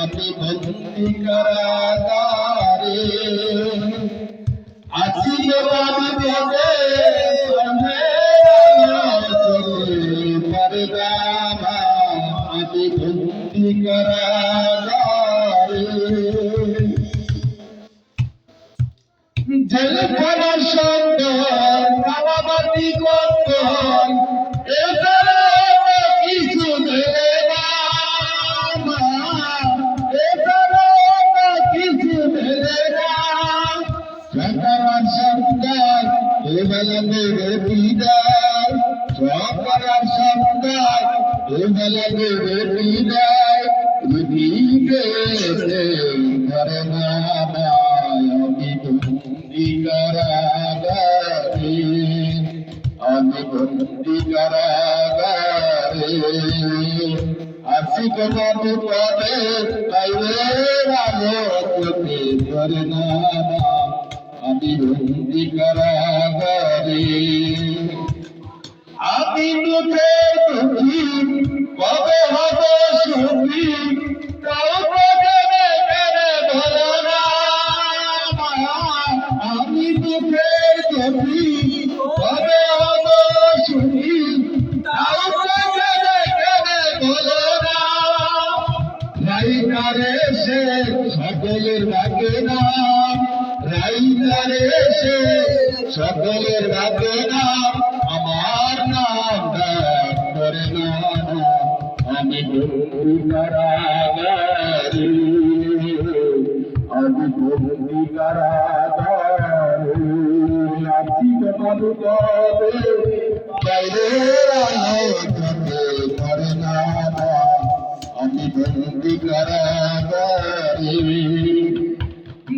আমি বন্দি কারাগারে আছি আমি পদে পরদামা আমি বন্দি কারাগারে জেল করার সন্তান দেবে বিদায়। সরকার সরকার এবেলা দেবে বিদায়। রুবিকে করে না আমি বন্দি কারাগারে আমি বন্দি কারাগারে আসি কমানো পদে পাইলে আলো ধরে না রাইকারে সে সকলের ভাগ্যে নাম রাইকারে সে সকলের ভাগ্যে নাম আমার নাম দান করে না। আমি বন্ধু কারাগারে। আমি বন্ধু কারাগারে। নাচি মানু কবে বাইরে আলো করে না। আমি বন্দি কারাগারে।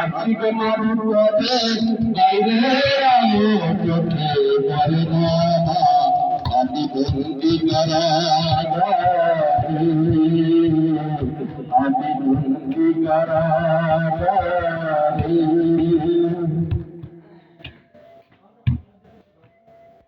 আছি মানুষ বাইরে আলো চোখে বলে না আমি বন্দি কারাগারে